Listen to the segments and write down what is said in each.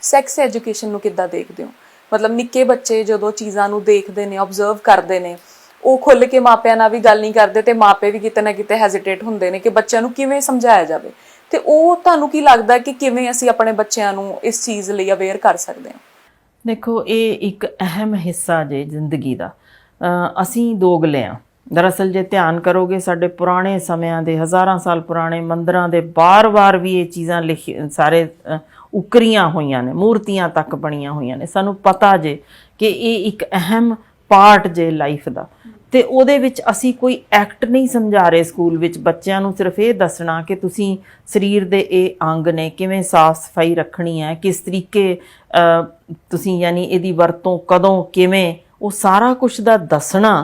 Sex education ਨੂੰ ਕਿੱਦਾਂ ਦੇਖਦੇ ਹੋ? ਮਤਲਬ ਨਿੱਕੇ ਬੱਚੇ ਜਦੋਂ ਚੀਜ਼ਾਂ ਨੂੰ ਦੇਖਦੇ ਨੇ ਆਬਜ਼ਰਵ ਕਰਦੇ ਨੇ ਉਹ ਖੁੱਲ ਕੇ ਮਾਪਿਆਂ ਨਾਲ ਵੀ ਗੱਲ ਨਹੀਂ ਕਰਦੇ ਤੇ ਮਾਪੇ ਵੀ ਕਿਤੇ ਨਾ ਕਿਤੇ ਹੈਜ਼ਿਟੇਟ ਹੁੰਦੇ ਨੇ ਕਿ ਬੱਚਿਆਂ ਨੂੰ ਕਿਵੇਂ ਸਮਝਾਇਆ ਜਾਵੇ? ਤੇ ਉਹ ਤੁਹਾਨੂੰ ਕੀ ਲੱਗਦਾ ਕਿ ਕਿਵੇਂ ਅਸੀਂ ਆਪਣੇ ਬੱਚਿਆਂ ਨੂੰ ਇਸ ਚੀਜ਼ ਲਈ ਅਵੇਅਰ ਕਰ ਸਕਦੇ ਹਾਂ? ਦੇਖੋ ਇਹ ਇੱਕ ਅਹਿਮ ਹਿੱਸਾ ਜੇ ਜ਼ਿੰਦਗੀ ਦਾ। ਅ, ਅਸੀਂ ਦੋਗਲੇ ਆ ਦਰਅਸਲ ਜੇ ਧਿਆਨ ਕਰੋਗੇ ਸਾਡੇ ਪੁਰਾਣੇ ਸਮਿਆਂ ਦੇ ਹਜ਼ਾਰਾਂ ਸਾਲ ਪੁਰਾਣੇ ਮੰਦਰਾਂ ਦੇ ਬਾਰ-ਬਾਰ ਵੀ ਇਹ ਚੀਜ਼ਾਂ ਲਿਖੀ ਸਾਰੇ ਅ, ਉਕਰੀਆਂ ਹੋਈਆਂ ਨੇ ਮੂਰਤੀਆਂ ਤੱਕ ਬਣੀਆਂ ਹੋਈਆਂ ਨੇ। ਸਾਨੂੰ ਪਤਾ ਜੇ ਕਿ ਇਹ ਇੱਕ ਅਹਿਮ ਪਾਰਟ ਜੇ ਲਾਈਫ ਦਾ। ਤੇ ਉਹਦੇ ਵਿੱਚ ਅਸੀਂ ਕੋਈ ਐਕਟ ਨਹੀਂ ਸਮਝਾ ਰਹੇ ਸਕੂਲ ਵਿੱਚ। ਬੱਚਿਆਂ ਨੂੰ ਸਿਰਫ ਇਹ ਦੱਸਣਾ ਕਿ ਤੁਸੀਂ ਸਰੀਰ ਦੇ ਇਹ ਅੰਗ ਨੇ ਕਿਵੇਂ ਸਾਫ਼ ਸਫ਼ਾਈ ਰੱਖਣੀ ਹੈ ਕਿਸ ਤਰੀਕੇ ਤੁਸੀਂ ਯਾਨੀ ਇਹਦੀ ਵਰਤੋਂ ਕਦੋਂ ਕਿਵੇਂ ਉਹ ਸਾਰਾ ਕੁਝ ਦਾ ਦੱਸਣਾ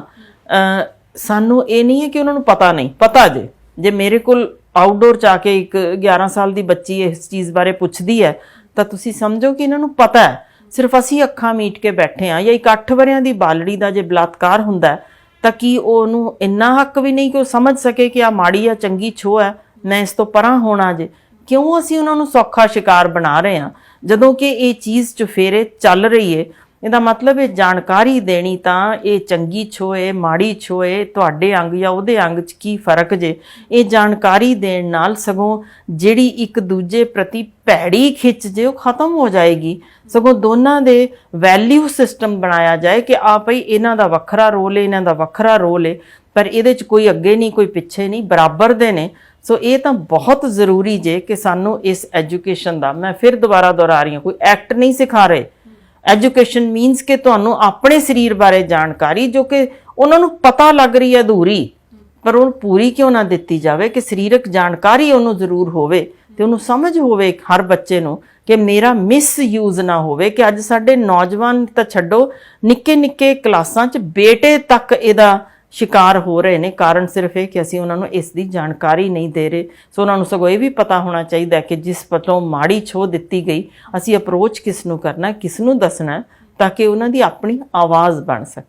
ਸਾਨੂੰ ਇਹ ਨਹੀਂ ਹੈ ਕਿ ਉਹਨਾਂ ਨੂੰ ਪਤਾ ਨਹੀਂ, ਪਤਾ ਜੇ। ਜੇ ਮੇਰੇ ਕੋਲ ਆਊਟਡੋਰ 'ਚ ਆ ਕੇ ਇੱਕ 11 ਸਾਲ ਦੀ ਬੱਚੀ ਇਸ ਚੀਜ਼ ਬਾਰੇ ਪੁੱਛਦੀ ਹੈ, ਤਾਂ ਤੁਸੀਂ ਸਮਝੋ ਕਿ ਇਹਨਾਂ ਨੂੰ ਪਤਾ ਹੈ। ਸਿਰਫ ਅਸੀਂ ਅੱਖਾਂ ਮੀਟ ਕੇ ਬੈਠੇ ਆ ਜਾਂ ਇੱਕ 8 ਵਰਿਆਂ ਦੀ ਬਾਲੜੀ ਦਾ ਜੇ ਬਲਾਤਕਾਰ ਹੁੰਦਾ ਤਾਂ ਕੀ ਉਹਨੂੰ ਇੰਨਾ ਹੱਕ ਵੀ ਨਹੀਂ ਕਿ ਉਹ ਸਮਝ ਸਕੇ ਕਿ ਆ ਮਾੜੀ ਆ, ਚੰਗੀ ਛੋ ਹੈ, ਮੈਂ ਇਸ ਤੋਂ ਪਰਾਂ ਹੋਣਾ ਜੇ? ਕਿਉਂ ਅਸੀਂ ਉਹਨਾਂ ਨੂੰ ਸੌਖਾ ਸ਼ਿਕਾਰ ਬਣਾ ਰਹੇ ਹਾਂ, ਜਦੋਂ ਕਿ ਇਹ ਚੀਜ਼ ਚੁਫੇਰੇ ਚੱਲ ਰਹੀ ਏ ਇਹਦਾ ਮਤਲਬ ਇਹ ਜਾਣਕਾਰੀ ਦੇਣੀ ਤਾਂ ਇਹ ਚੰਗੀ ਛੋਏ ਮਾੜੀ ਛੋਏ ਤੁਹਾਡੇ ਅੰਗ ਜਾਂ ਉਹਦੇ ਅੰਗ 'ਚ ਕੀ ਫ਼ਰਕ ਜੇ? ਇਹ ਜਾਣਕਾਰੀ ਦੇਣ ਨਾਲ ਸਗੋਂ ਜਿਹੜੀ ਇੱਕ ਦੂਜੇ ਪ੍ਰਤੀ ਭੈੜੀ ਖਿੱਚ ਜੇ, ਉਹ ਖਤਮ ਹੋ ਜਾਏਗੀ। ਸਗੋਂ ਦੋਨਾਂ ਦੇ ਵੈਲਿਊ ਸਿਸਟਮ ਬਣਾਇਆ ਜਾਏ ਕਿ ਆ ਭਈ ਇਹਨਾਂ ਦਾ ਵੱਖਰਾ ਰੋਲ ਹੈ, ਇਹਨਾਂ ਦਾ ਵੱਖਰਾ ਰੋਲ ਹੈ, ਪਰ ਇਹਦੇ 'ਚ ਕੋਈ ਅੱਗੇ ਨਹੀਂ, ਕੋਈ ਪਿੱਛੇ ਨਹੀਂ, ਬਰਾਬਰ ਦੇ ਨੇ। ਸੋ ਇਹ ਤਾਂ ਬਹੁਤ ਜ਼ਰੂਰੀ ਜੇ ਕਿ ਸਾਨੂੰ ਇਸ ਐਜੂਕੇਸ਼ਨ ਦਾ, ਮੈਂ ਫਿਰ ਦੁਬਾਰਾ ਦੁਹਰਾ ਰਹੀ ਹਾਂ, ਕੋਈ ਐਕਟ ਨਹੀਂ ਸਿਖਾ ਰਹੇ। ਐਜੂਕੇਸ਼ਨ ਮੀਨਸ ਕਿ ਤੁਹਾਨੂੰ ਆਪਣੇ ਸਰੀਰ ਬਾਰੇ ਜਾਣਕਾਰੀ, ਜੋ ਕਿ ਉਹਨਾਂ ਨੂੰ ਪਤਾ ਲੱਗ ਰਹੀ ਹੈ ਅਧੂਰੀ, ਪਰ ਉਹ ਪੂਰੀ ਕਿਉਂ ਨਾ ਦਿੱਤੀ ਜਾਵੇ ਕਿ ਸਰੀਰਕ ਜਾਣਕਾਰੀ ਉਹਨੂੰ ਜ਼ਰੂਰ ਹੋਵੇ ਤੇ ਉਹਨੂੰ ਸਮਝ ਹੋਵੇ ਹਰ ਬੱਚੇ ਨੂੰ ਕਿ ਮੇਰਾ ਮਿਸ ਯੂਜ਼ ਨਾ ਹੋਵੇ, ਕਿ ਅੱਜ ਸਾਡੇ ਨੌਜਵਾਨ ਤਾਂ ਛੱਡੋ ਨਿੱਕੇ ਨਿੱਕੇ ਕਲਾਸਾਂ 'ਚ ਬੇਟੇ ਤੱਕ ਇਹਦਾ ਸ਼ਿਕਾਰ ਹੋ ਰਹੇ ਨੇ। ਕਾਰਨ ਸਿਰਫ ਇਹ ਕਿ ਅਸੀਂ ਉਹਨਾਂ ਨੂੰ ਇਸ ਦੀ ਜਾਣਕਾਰੀ ਨਹੀਂ ਦੇ ਰਹੇ। ਸੋ ਉਹਨਾਂ ਨੂੰ ਸਗੋਂ ਇਹ ਵੀ ਪਤਾ ਹੋਣਾ ਚਾਹੀਦਾ ਕਿ ਜਿਸ ਪਤੋਂ ਮਾੜੀ ਛੋ ਦਿੱਤੀ ਗਈ, ਅਸੀਂ ਅਪਰੋਚ ਕਿਸ ਨੂੰ ਕਰਨਾ ਕਿਸ ਨੂੰ ਦੱਸਣਾ ਤਾਂ ਕਿ ਉਹਨਾਂ ਦੀ ਆਪਣੀ ਆਵਾਜ਼ ਬਣ ਸਕੇ।